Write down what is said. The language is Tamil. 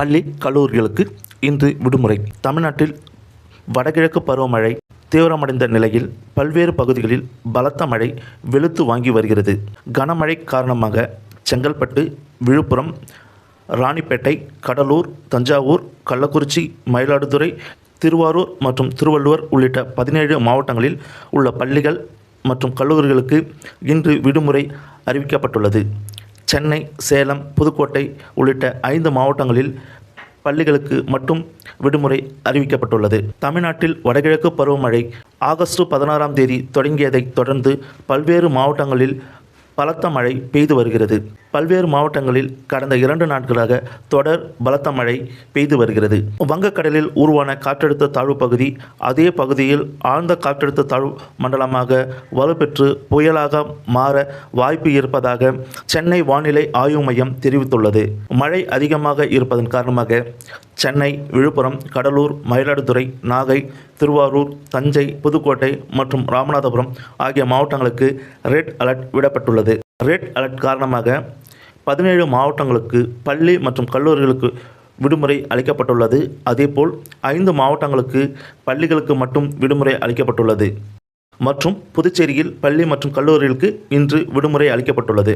பள்ளி கல்லூரிகளுக்கு இன்று விடுமுறை. தமிழ்நாட்டில் வடகிழக்கு பருவமழை தீவிரமடைந்த நிலையில் பல்வேறு பகுதிகளில் பலத்த மழை வெளுத்து வாங்கி வருகிறது. கனமழை காரணமாக செங்கல்பட்டு விழுப்புரம் ராணிப்பேட்டை கடலூர் தஞ்சாவூர் கள்ளக்குறிச்சி மயிலாடுதுறை திருவாரூர் மற்றும் திருவள்ளுவர் உள்ளிட்ட பதினேழு மாவட்டங்களில் உள்ள பள்ளிகள் மற்றும் கல்லூரிகளுக்கு இன்று விடுமுறை அறிவிக்கப்பட்டுள்ளது. சென்னை சேலம் புதுக்கோட்டை உள்ளிட்ட ஐந்து மாவட்டங்களில் பள்ளிகளுக்கு மட்டும் விடுமுறை அறிவிக்கப்பட்டுள்ளது. தமிழ்நாட்டில் வடகிழக்கு பருவமழை ஆகஸ்ட் பதினாறாம் தேதி தொடங்கியதைத் தொடர்ந்து பல்வேறு மாவட்டங்களில் பலத்த மழை பெய்து வருகிறது. பல்வேறு மாவட்டங்களில் கடந்த இரண்டு நாட்களாக தொடர் பலத்த மழை பெய்து வருகிறது. வங்கக்கடலில் உருவான காற்றழுத்த தாழ்வு பகுதி அதே பகுதியில் ஆழ்ந்த காற்றழுத்த தாழ்வு மண்டலமாக வலுப்பெற்று புயலாக மாற வாய்ப்பு இருப்பதாக சென்னை வானிலை ஆய்வு மையம் தெரிவித்துள்ளது. மழை அதிகமாக இருப்பதன் காரணமாக சென்னை விழுப்புரம் கடலூர் மயிலாடுதுறை நாகை திருவாரூர் தஞ்சை புதுக்கோட்டை மற்றும் ராமநாதபுரம் ஆகிய மாவட்டங்களுக்கு ரெட் அலர்ட் விடப்பட்டுள்ளது. ரெட் அலர்ட் காரணமாக பதினேழு மாவட்டங்களுக்கு பள்ளி மற்றும் கல்லூரிகளுக்கு விடுமுறை அளிக்கப்பட்டுள்ளது. அதேபோல் ஐந்து மாவட்டங்களுக்கு பள்ளிகளுக்கு மட்டும் விடுமுறை அளிக்கப்பட்டுள்ளது. மற்றும் புதுச்சேரியில் பள்ளி மற்றும் கல்லூரிகளுக்கு இன்று விடுமுறை அளிக்கப்பட்டுள்ளது.